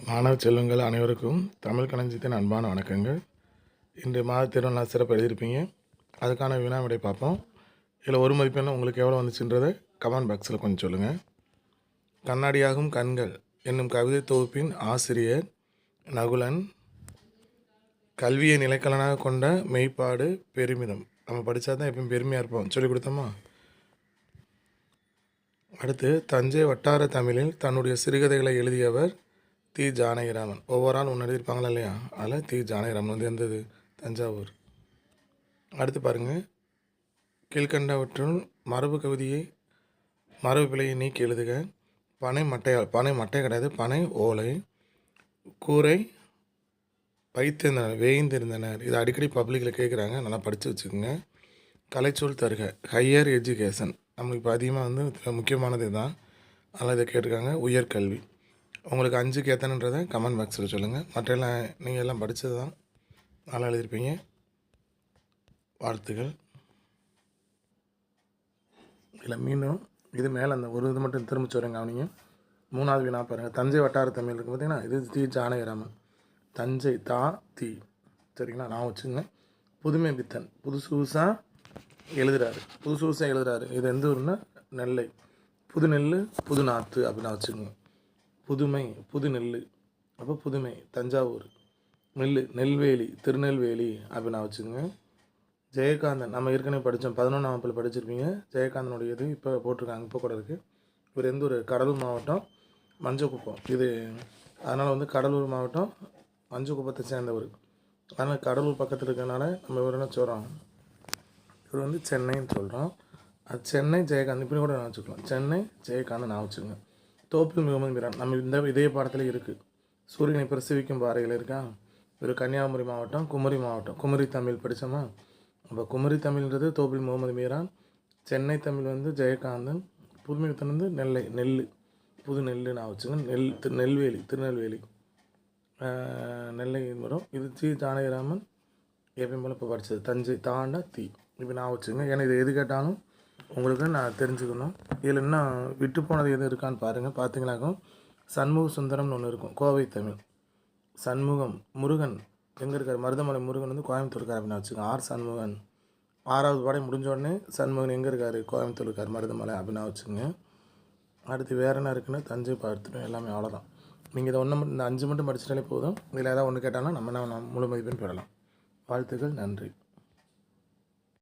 மாணவ செல்வங்கள் அனைவருக்கும் தமிழ் களஞ்சியத்தின் அன்பான வணக்கங்கள். இன்று மாத திருநாள் சிறப்பு எழுதியிருப்பீங்க. அதுக்கான வினா விடை பார்ப்போம். இதில் ஒரு மதிப்பெண் உங்களுக்கு எவ்வளோ வந்துச்சுன்றதை கமெண்ட் பாக்ஸில் கொஞ்சம் சொல்லுங்கள் கண்ணாடியாகும் கண்கள் என்னும் கவிதை தொகுப்பின் ஆசிரியர் நகுலன் கல்வியை நிலைக்கலனாக கொண்ட மெய்ப்பாடு பெருமிதம். நம்ம படித்தா தான் எப்பயும் பெருமையாக இருப்போம். சொல்லிக் கொடுத்தோமா? அடுத்து தஞ்சை வட்டார தமிழில் தன்னுடைய சிறுகதைகளை எழுதியவர் தி ஜானகிராமன். ஒவ்வொரு ஆள் ஒன்று எழுதியிருப்பாங்களா இல்லையா? அதில் தி ஜானகிராமன் வந்து இருந்தது தஞ்சாவூர். அடுத்து பாருங்கள் கீழ்கண்டவற்றுள் மரபு கவிதையை மரபு பிழையை நீக்கி எழுதுக. பனை மட்டையால் பனை மட்டை கிடையாது. பனை ஓலை கூரை வைத்திருந்தனர் வேய்ந்திருந்தனர். இது அடிக்கடி பப்ளிக்கில் கேட்குறாங்க நல்லா படித்து வச்சுக்கோங்க. கலைச்சொல் தருக. Higher education. நம்மளுக்கு இப்போ அதிகமாக வந்து முக்கியமானது தான் அதனால் இதை கேட்டிருக்காங்க. உயர்கல்வி. உங்களுக்கு அஞ்சுக்கு எத்தனைன்றதை கமெண்ட் பாக்ஸில் சொல்லுங்கள் மற்றெல்லாம் நீங்கள் எல்லாம் படித்தது தான் நல்லா எழுதியிருப்பீங்க. வாழ்த்துக்கள். இல்லை மீண்டும் இது மேலே அந்த ஒரு இது மட்டும் திரும்ப சொல்கிறேங்க அவனிங்க மூணாவது வினா பாருங்கள் தஞ்சை வட்டார தமிழ் இருக்குது பார்த்தீங்கன்னா இது தீ ஜானகிராமன் தஞ்சை தா தி. சரிங்களா? நான் வச்சுங்க புதுமை பித்தன் புதுசு புதுசாக எழுதுறாரு. புதுசு புதுசாக எழுதுறாரு. இது எந்த ஊருன்னா? நெல்லை. புது நெல் புது நாற்று அப்படின்னு வச்சுக்கோங்க புதுமை புது நெல் அப்போ புதுமை தஞ்சாவூர். நெல் நெல்வேலி திருநெல்வேலி அப்படி நான் வச்சுக்கோங்க. ஜெயகாந்தன் நம்ம ஏற்கனவே படித்தோம் பதினொன்றாம் வகுப்பில் படிச்சிருப்பீங்க. ஜெயகாந்தனுடைய இது இப்போ போட்டிருக்காங்க இப்போ கூட இருக்குது இவர் எந்த ஒரு கடலூர் மாவட்டம் மஞ்சக்குப்பம். இது அதனால் வந்து கடலூர் மாவட்டம் மஞ்சக்குப்பத்தை சேர்ந்தவர். அதனால் கடலூர் பக்கத்தில் இருக்கிறனால நம்ம இவர் என்ன சொல்கிறோம் இவர் வந்து சென்னைன்னு சொல்கிறோம் அது சென்னை ஜெயகாந்த் இப்படி கூட நான் வச்சுக்கலாம். சென்னை ஜெயகாந்த் நான் வச்சுக்கோங்க. தோப்பில் முகமது மீரான் நம்ம இந்த இதே பாடத்தில் இருக்குது சூரியனை பிரசவிக்கும் பாறையில் இருக்கா? ஒரு கன்னியாகுமரி மாவட்டம் குமரி மாவட்டம். குமரி தமிழ் படித்தோமா அப்போ குமரி தமிழ்ன்றது தோப்பில் முகமது மீரான் சென்னை தமிழ் வந்து ஜெயகாந்தன் புதுமைத்தன் வந்து நெல்லை நெல் புது நெல் நான் வச்சுங்க நெல் திரு நெல்வேலி திருநெல்வேலி. நெல்லை வரும். இது ஜி ஜானகிராமன் எப்பயும் போல் இப்போ படித்தது தஞ்சை தாண்டா தீ. இப்போ நான் வச்சுங்க ஏன்னா இது எது கேட்டாலும் உங்களுக்கு நான் தெரிஞ்சுக்கணும். இதில் இன்னும் விட்டு போனது எதுவும் இருக்கான்னு பாருங்கள் பார்த்தீங்கன்னாக்கும் சண்முக சுந்தரம்னு ஒன்று இருக்கும். கோவை தமிழ். சண்முகம் முருகன். எங்கே இருக்கார்? மருதமலை முருகன் வந்து கோயம்புத்தூர்க்கார் அப்படின்னு வச்சுக்கோங்க. ஆர் சண்முகன். ஆறாவது பாடம் முடிஞ்ச உடனே சண்முகன் எங்கே இருக்கார்? கோயம்புத்தூருக்கார் மருதமலை அப்படின்னு வச்சுக்கோங்க. அடுத்து வேறு என்ன இருக்குன்னா தஞ்சை பார்த்துட்டு எல்லாமே அவ்வளோதான் நீங்கள் இதை ஒன்று மட்டும் இந்த அஞ்சு மட்டும் படிச்சிட்டாலே போதும். இதில் ஏதாவது ஒன்று கேட்டாலும் நம்ம என்ன முழு மதிப்பெண் பெறலாம். வாழ்த்துக்கள் நன்றி.